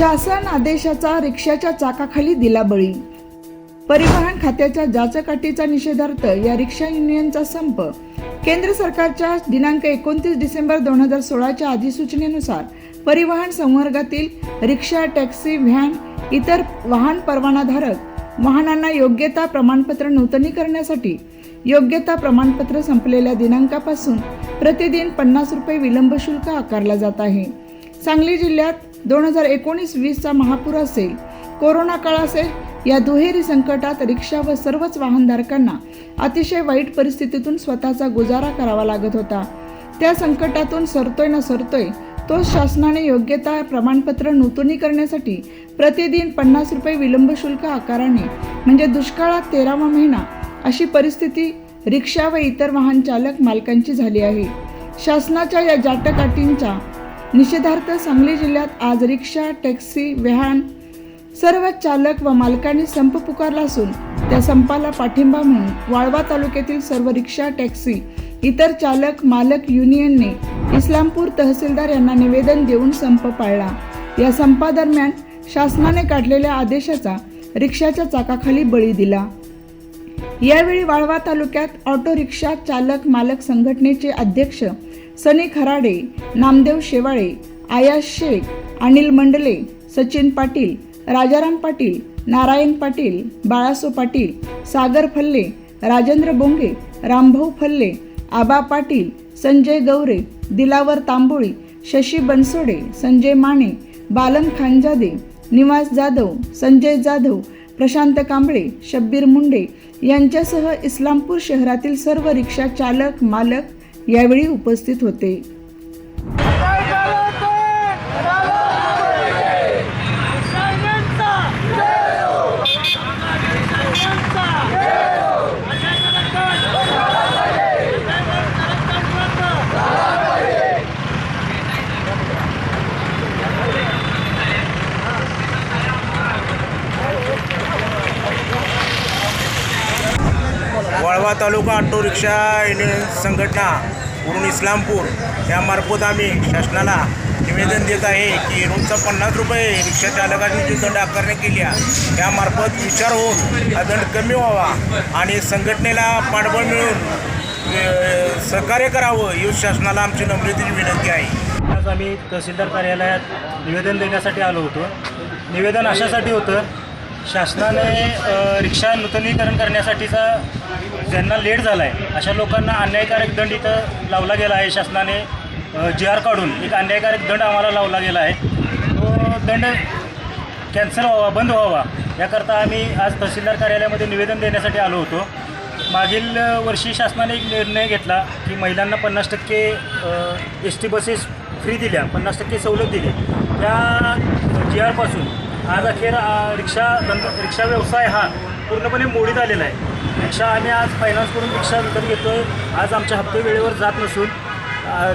शासन आदेशाचा रिक्षाच्या चाकाखाली दिला बळी. परिवहन खात्याच्या जाचकाटीचा निषेधार्थ या रिक्षा युनियनचा संप. केंद्र सरकारच्या दिनांक एकोणतीस डिसेंबर दोन हजार सोळाच्या अधिसूचनेनुसार परिवहन संवर्गातील रिक्षा टॅक्सी व्हॅन इतर वाहन परवानाधारक वाहनांना योग्यता प्रमाणपत्र नूतनीकरणासाठी योग्यता प्रमाणपत्र संपलेल्या दिनांकापासून प्रतिदिन पन्नास रुपये विलंब शुल्क आकारला जात आहे. सांगली जिल्ह्यात दोन हजार एकोणीस वीसचा महापूर असेल. कोरोना काळ असेल या दुहेरी संकटात रिक्षा व सर्वच वाहनधारकांना अतिशय वाईट परिस्थितीतून स्वतःचा गुजारा करावा लागत होता. त्या संकटातून सरतोय ना सरतोय तो शासनाने योग्यता प्रमाणपत्र नूतनीकरणासाठी प्रतिदिन पन्नास रुपये विलंब शुल्क आकाराने म्हणजे दुष्काळात तेरावा महिना अशी परिस्थिती रिक्षा व इतर वाहन चालक मालकांची झाली आहे. शासनाच्या या जाटकाटींच्या निषेधार्थ सांगली जिल्ह्यात आज रिक्षा टॅक्सी व्हॅन सर्व चालक व मालकांनी संप पुकारला असून त्या संपाला पाठिंबा म्हणून वाळवा तालुक्यातील सर्व रिक्षा टॅक्सी इतर चालक मालक युनियनने इस्लामपूर तहसीलदार यांना निवेदन देऊन संप पाळला. या संपादरम्यान शासनाने काढलेल्या आदेशाचा रिक्षाच्या चाकाखाली बळी दिला. यावेळी वाळवा तालुक्यात ऑटो रिक्षा चालक मालक संघटनेचे अध्यक्ष सनी खराडे नामदेव शेवाळे आयाश शेख अनिल मंडले सचिन पाटील राजाराम पाटील नारायण पाटील बाळासो पाटील सागर फल्ले राजेंद्र बोंगे रामभाऊ फल्ले आबा पाटील संजय गौरे दिलावर तांबोळी शशी बनसोडे संजय माने बालन खानजादे निवास जाधव संजय जाधव प्रशांत कांबळे शब्बीर मुंडे यांच्यासह इस्लामपूर शहरातील सर्व रिक्षा चालक मालक यावेळी उपस्थित होते. Walwa taluka auto rickshaw union संघटना वरून इस्लामपूर यामार्फत आम्ही शासनाला निवेदन देत आहे की रोजचा पन्नास रुपये रिक्षा चालकांनी जी दंड आकारणी केली आहे त्यामार्फत विचार होऊन हा दंड कमी व्हावा आणि संघटनेला पाठबळ मिळून सहकार्य करावं ही शासनाला आमची नम्रतेची विनंती आहे. आज आम्ही तहसीलदार कार्यालयात निवेदन देण्यासाठी आलो होतो. निवेदन अशासाठी होतं शासनाने रिक्षा नूतनीकरण करण्यासाठीचा ज्यांना लेट झाला आहे अशा लोकांना अन्यायकारक दंड इथं लावला गेला आहे शासनाने. जी आर काढून एक अन्यायकारक दंड आम्हाला लावला गेला आहे. तो दंड कॅन्सल व्हावा बंद व्हावा याकरता आम्ही आज तहसीलदार कार्यालयामध्ये निवेदन देण्यासाठी आलो होतो. मागील वर्षी शासनाने एक निर्णय घेतला की महिलांना पन्नास टक्के एस टी बसेस फ्री दिल्या पन्नास टक्के सवलत दिली. त्या जी आरपासून आज अखेर रिक्षा धंदा रिक्षा व्यवसाय हा पूर्णपणे मोडीत आलेला आहे. रिक्षा आम्ही आज फायनान्स करून रिक्षा विकत घेतो आहे आज आमचे हप्ते वेळेवर जात नसून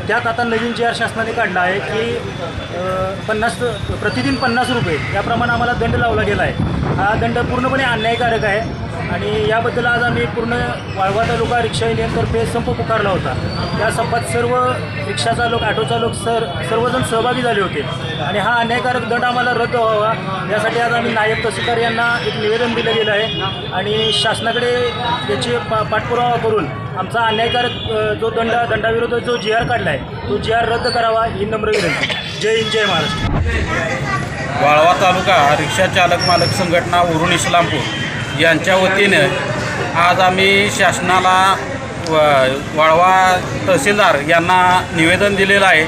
त्यात आता नवीन जे आर शासनाने काढला आहे की पन्नास प्रतिदिन पन्नास रुपये याप्रमाणे आम्हाला दंड लावला गेला आहे हा दंड पूर्णपणे अन्यायकारक आहे आणि याबद्दल आज आम्ही पूर्ण वाळवा तालुका रिक्षा युनियनतर्फे संप पुकारला होता. त्या संपात सर्व रिक्षा चालक ऑटो चालक सर सर्वजण सहभागी झाले होते आणि हा अन्यायकारक दंड आम्हाला रद्द व्हावा यासाठी आज आम्ही नायब तहसीलदार यांना एक निवेदन दिलं गेलं आहे आणि शासनाकडे याची पा पाठपुरावा करून आमचा अन्यायकारक जो दंड दंडाविरोधात जो जी आर काढला आहे तो जी आर रद्द करावा ही नम्र विनंती. जय हिंद जय महाराष्ट्र. वाळवा तालुका रिक्षा चालक मालक संघटना उरून इस्लामपूर यांच्या वतीनं आज आम्ही शासनाला वाळवा तहसीलदार यांना निवेदन दिलेलं आहे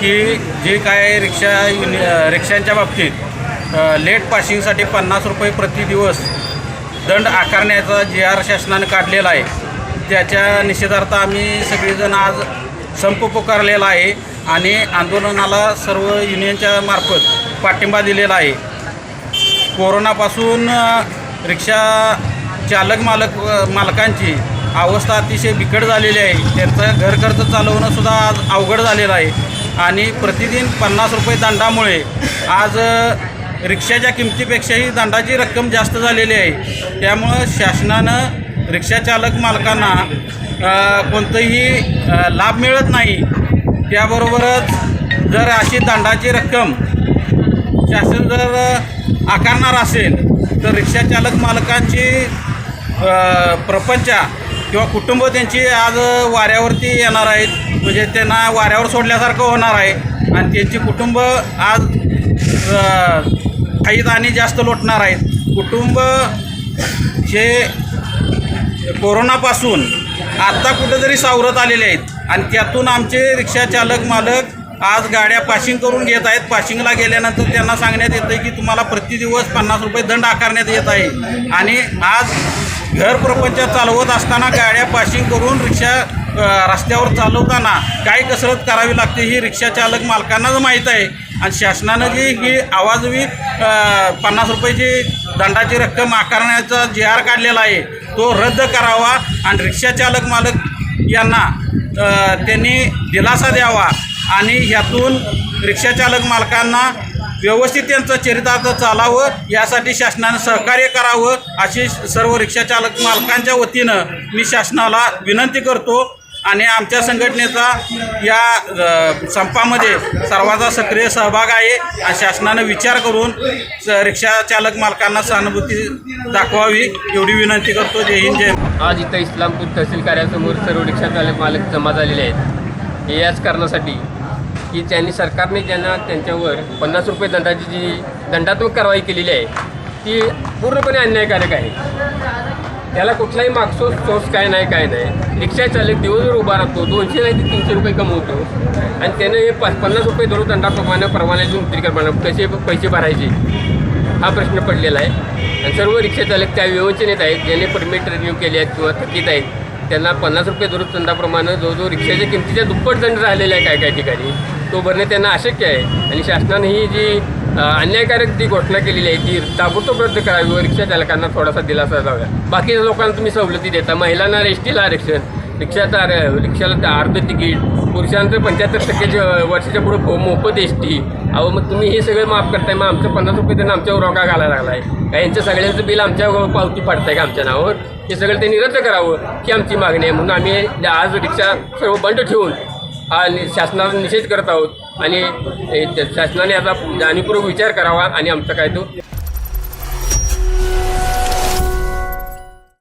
की जे काय रिक्षा युनि रिक्षांच्या बाबतीत लेट पासिंगसाठी पन्नास रुपये प्रति दिवस दंड आकारण्याचा जी आर शासनानं काढलेला आहे. त्याच्या निषेधार्थ आम्ही सगळेजण आज संप पुकारलेला आहे आणि आंदोलनाला सर्व युनियनच्या मार्फत पाठिंबा दिलेला आहे. कोरोनापासून रिक्षा चालक मालक मालकांची अवस्था अतिशय बिकट झालेली आहे. त्यांचं घर खर्च आज अवघड झालेलं आहे. आणि प्रतिदिन पन्नास रुपये दंडामुळे आज रिक्षाच्या किमतीपेक्षाही दंडाची रक्कम जास्त झालेली आहे. त्यामुळं शासनानं रिक्षाचालक मालकांना कोणतंही लाभ मिळत नाही. त्याबरोबरच जर अशी दंडाची रक्कम शासन जर आकारणार असेल तर रिक्षाचालक मालकांची प्रपंच किंवा कुटुंब त्यांची आज वाऱ्यावरती येणार आहेत. म्हणजे त्यांना वाऱ्यावर सोडल्यासारखं होणार आहे. आणि त्यांची कुटुंब आज खाईत आणि जास्त लोटणार आहेत. कुटुंब हे कोरोनापासून आत्ता कुठेतरी सावरत आलेले आहेत. आणि त्यातून आमचे रिक्षा चालक मालक आज गाड्या पाशिंग करून घेत आहेत. पाशिंगला गेल्यानंतर त्यांना सांगण्यात येतं आहे की तुम्हाला प्रति दिवस पन्नास रुपये दंड आकारण्यात येत आहे. आणि आज घर प्रपंच चालवत असताना गाड्या पाशिंग करून रिक्षा रस्त्यावर चालवताना काय कसरत करावी लागते ही रिक्षा चालक मालकांनाच माहीत आहे. आणि शासनानं जी ही आवाजवी पन्नास रुपयाची दंडाची रक्कम आकारण्याचा जी आर काढलेला आहे तो रद्द करावा आणि रिक्षाचालक मालक यांना त्यांनी दिलासा द्यावा आणि ह्यातून रिक्षाचालक मालकांना व्यवस्थित त्यांचं चरितार्थ चालावं यासाठी शासनानं सहकार्य करावं अशी सर्व रिक्षाचालक मालकांच्या वतीनं मी शासनाला विनंती करतो. आणि आमच्या संघटनेचा या संपामध्ये सर्वांचा सक्रिय सहभाग आहे. आणि शासनानं विचार करून स- रिक्षा चालक मालकांना सहानुभूती दाखवावी एवढी विनंती करतो. जय हिंद जय आज इथं इस्लामपूर तहसील कार्यासमोर सर्व रिक्षा चालक मालक जमा झालेले आहेत. हे याच कारणासाठी की त्यांनी सरकारने ज्यांना त्यांच्यावर पन्नास रुपये दंडाची जी दंडात्मक कारवाई केलेली आहे ती पूर्णपणे अन्यायकारक आहे. त्याला कुठलाही मागसो सोर्स काय नाही काय नाही. रिक्षा चालक दिवसभर उभा राहतो. दोनशे नाही ते तीनशे रुपये कमवतो. आणि त्यानं हे पन्नास रुपये धरून दंडाप्रमाणे परवान्यातून मुद्रीकरणाने कसे पैसे भरायचे? हा प्रश्न पडलेला आहे. आणि सर्व रिक्षा चालक त्या विवंचनेत आहेत. ज्याने परमिट रिन्यू केले आहेत किंवा थकीत आहेत त्यांना पन्नास रुपये दररोज दंडाप्रमाणे जो जो रिक्षाच्या किमतीच्या दुप्पट दंड राहिलेला आहे काय काय ठिकाणी तो भरणे त्यांना अशक्य आहे. आणि शासनाने ही जी अन्यायकारक ती घोषणा केलेली आहे ती ताबडतोब रद्द करावी व रिक्षा चालकांना थोडासा दिलासा द्यावा. बाकीच्या लोकांना तुम्ही सवलती देता महिलांना एस टीला आरक्षण रिक्षाचा आर- रिक्षाला अर्ध तिकीट पुरुषांचं पंच्याहत्तर टक्के वर्षाच्या पुढे मोफत एस टी अहो मग तुम्ही हे सगळं माफ करताय मग आमचं पन्नास रुपये त्यांना आमच्यावर रोका घालायला लागलाय. का यांच्या सगळ्यांचं बिल आमच्यावर पावती पाडताय का आमच्या नावावर? हे सगळं त्यांनी रद्द करावं की आमची मागणी आहे. म्हणून आम्ही आज रिक्षा सर्व बंद ठेवून हा शासनाचा निषेध करत आहोत. आणि शासनाने याचा जाणीवपूर्वक विचार करावा आणि आमचा काय तो